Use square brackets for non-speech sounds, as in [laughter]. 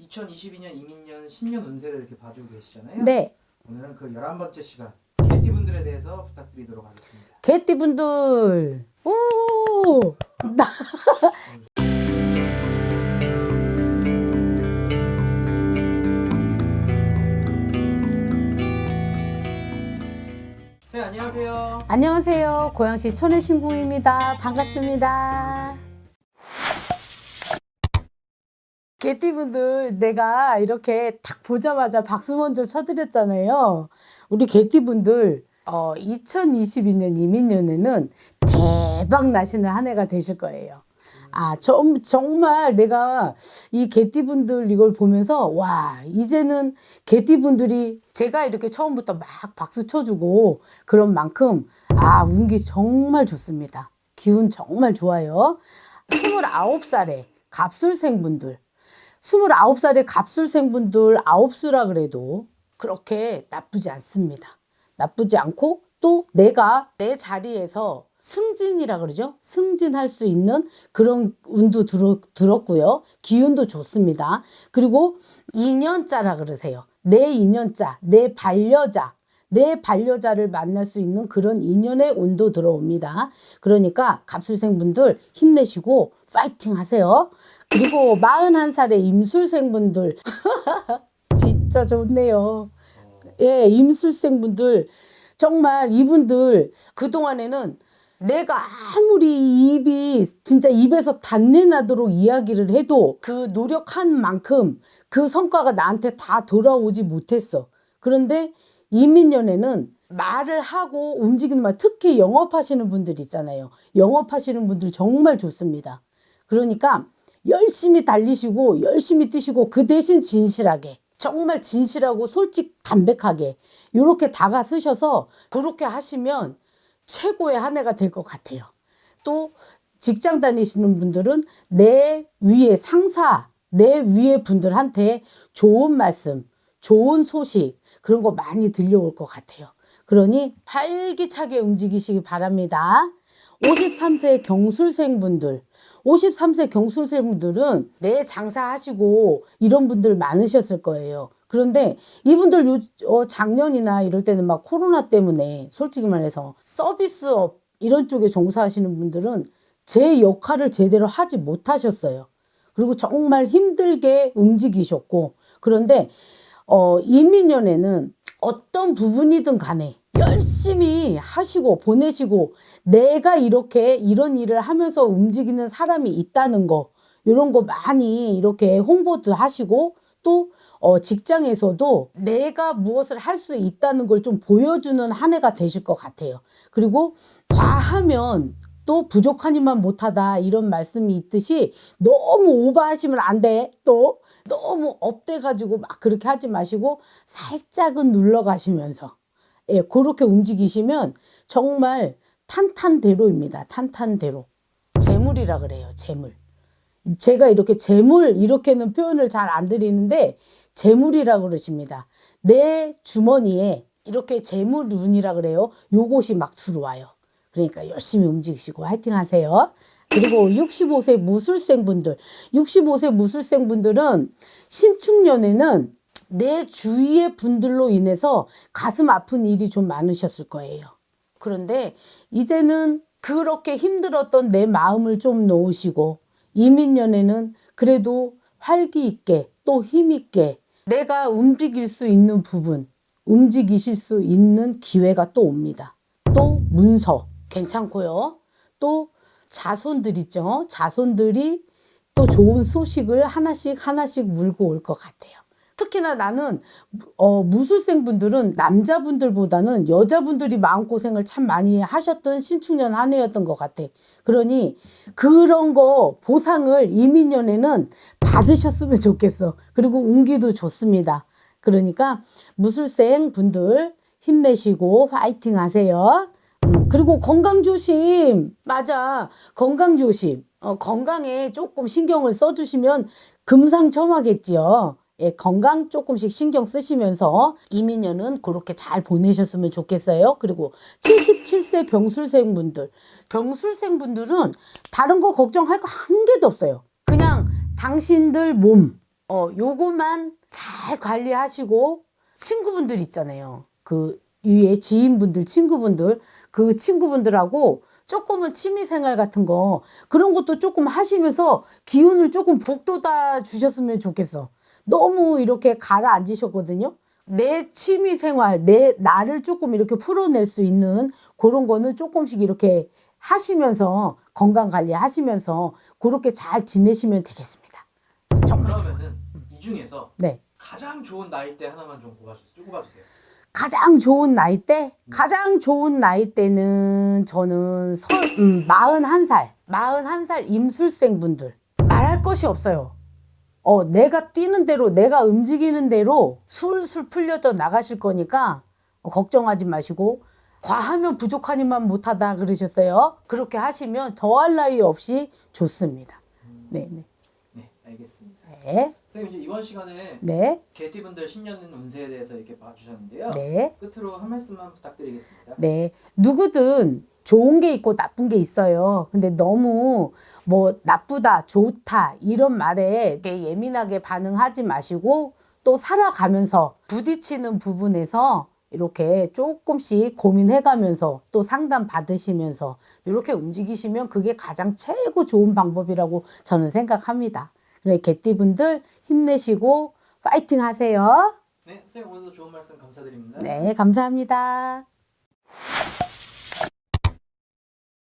2022년 이민년 신년 운세를 이렇게 봐주고 계시잖아요. 네. 오늘은 그 11번째 시간 개띠분들에 대해서 부탁드리도록 하겠습니다. 개띠분들. 오! 나 네, 안녕하세요. 안녕하세요. 고양시 천혜신궁입니다. 반갑습니다. 개띠분들 내가 이렇게 딱 보자마자 박수 먼저 쳐드렸잖아요. 우리 개띠분들 어, 2022년 이민년에는 대박 나시는 한 해가 되실 거예요. 아, 정, 정말 내가 이 개띠분들 이걸 보면서, 와, 이제는 개띠분들이 제가 이렇게 처음부터 막 박수 쳐주고 그런 만큼, 아, 운기 정말 좋습니다. 기운 정말 좋아요. 29살에 갑술생분들, 29살에 갑술생분들 아홉수라 그래도 그렇게 나쁘지 않습니다. 나쁘지 않고 또 내가 내 자리에서 승진이라 그러죠. 승진할 수 있는 그런 운도 들어, 들었 고요. 기운도 좋습니다. 그리고 2년자라 그러세요. 내 2년자, 내 반려자, 내 반려자를 만날 수 있는 그런 인연의 운도 들어옵니다. 그러니까 갑술생분들 힘내시고 파이팅 하세요. 그리고 41살의 임술생분들 [laughs] 진짜 좋네요. 예, 임술생분들 정말 이분들 그동안에는 내가 아무리 입이 진짜 입에서 단내 나도록 이야기를 해도 그 노력한 만큼 그 성과가 나한테 다 돌아오지 못했어. 그런데 이민년에는 말을 하고 움직이는 말, 특히 영업하시는 분들 있잖아요. 영업하시는 분들 정말 좋습니다. 그러니까 열심히 달리시고 열심히 뛰시고 그 대신 진실하게 정말 진실하고 솔직 담백하게 이렇게 다가서셔서 그렇게 하시면 최고의 한 해가 될 것 같아요. 또 직장 다니시는 분들은 내 위에 상사, 내 위에 분들한테 좋은 말씀, 좋은 소식 그런 거 많이 들려올 것 같아요. 그러니 활기차게 움직이시기 바랍니다. 53세 경술생 분들, 53세 경술생 분들은 내 장사하시고 이런 분들 많으셨을 거예요. 그런데 이분들 요, 어, 작년이나 이럴 때는 막 코로나 때문에 솔직히 말해서 서비스업 이런 쪽에 종사하시는 분들은 제 역할을 제대로 하지 못하셨어요. 그리고 정말 힘들게 움직이셨고 그런데 어, 이민년에는 어떤 부분이든 간에 열심히 하시고 보내시고 내가 이렇게 이런 일을 하면서 움직이는 사람이 있다는 거 이런 거 많이 이렇게 홍보도 하시고 또 어, 직장에서도 내가 무엇을 할 수 있다는 걸 좀 보여주는 한 해가 되실 것 같아요. 그리고 과하면 또 부족하니만 못하다 이런 말씀이 있듯이 너무 오버하시면 안 돼. 또 너무 업돼가지고 막 그렇게 하지 마시고 살짝은 눌러 가시면서 예, 그렇게 움직이시면 정말 탄탄대로입니다. 탄탄대로. 재물이라 그래요. 재물. 제가 이렇게 재물 이렇게는 표현을 잘 안 드리는데 재물이라 그러십니다. 내 주머니에 이렇게 재물 운이라 그래요. 요것이 막 들어와요. 그러니까 열심히 움직이시고 화이팅 하세요. 그리고 65세 무술생 분들, 65세 무술생 분들은 신축년에는 내 주위의 분들로 인해서 가슴 아픈 일이 좀 많으셨을 거예요. 그런데 이제는 그렇게 힘들었던 내 마음을 좀 놓으시고 이민년에는 그래도 활기 있게 또 힘 있게 내가 움직일 수 있는 부분, 움직이실 수 있는 기회가 또 옵니다. 또 문서 괜찮고요. 또 자손들 있죠. 자손들이 또 좋은 소식을 하나씩 하나씩 물고 올 것 같아요. 특히나 나는 어, 무술생 분들은 남자분들보다는 여자분들이 마음고생을 참 많이 하셨던 신축년 한 해였던 것 같아. 그러니 그런 거 보상을 이민년에는 받으셨으면 좋겠어. 그리고 운기도 좋습니다. 그러니까 무술생 분들 힘내시고 파이팅 하세요. 음, 그리고 건강 조심. 맞아. 건강 조심. 어, 건강에 조금 신경을 써주시면 금상첨화겠지요. 예, 건강 조금씩 신경 쓰시면서 이민년은 그렇게 잘 보내셨으면 좋겠어요. 그리고 77세 병술생 분들, 병술생 분들은 다른 거 걱정할 거 한 개도 없어요. 그냥 당신들 몸, 어, 요거만 잘 관리하시고 친구분들 있잖아요. 그 위에 지인분들, 친구분들, 그 친구분들하고 조금은 취미생활 같은 거 그런 것도 조금 하시면서 기운을 조금 북돋아 주셨으면 좋겠어. 너무 이렇게 가라앉으셨거든요. 내 취미 생활, 내 나를 조금 이렇게 풀어낼 수 있는 그런 거는 조금씩 이렇게 하시면서 건강 관리 하시면서 그렇게 잘 지내시면 되겠습니다. 정말. 그러면은 이 중에서 네. 가장 좋은 나이대 하나만 좀 꼽아주세요. 꼽아주세요. 가장 좋은 나이대? 가장 좋은 나이대는 저는 서, 음, 41살, 41살 임술생 분들. 말할 것이 없어요. 어, 내가 뛰는 대로, 내가 움직이는 대로 술술 풀려져 나가실 거니까 어, 걱정하지 마시고 과하면 부족하니만 못하다 그러셨어요. 그렇게 하시면 더할 나위 없이 좋습니다. 네, 네, 네, 알겠습니다. 네, 선생님 이제 이번 시간에 네, 개띠분들 신년 운세에 대해서 이렇게 봐주셨는데요. 네. 끝으로 한 말씀만 부탁드리겠습니다. 네. 누구든 좋은 게 있고 나쁜 게 있어요. 근데 너무 뭐 나쁘다, 좋다 이런 말에 이렇게 예민하게 반응하지 마시고 또 살아가면서 부딪히는 부분에서 이렇게 조금씩 고민해 가면서 또 상담 받으시면서 이렇게 움직이시면 그게 가장 최고 좋은 방법이라고 저는 생각합니다. 그래 개띠분들 힘내시고 파이팅 하세요. 네, 선생님 오늘도 좋은 말씀 감사드립니다. 네, 감사합니다.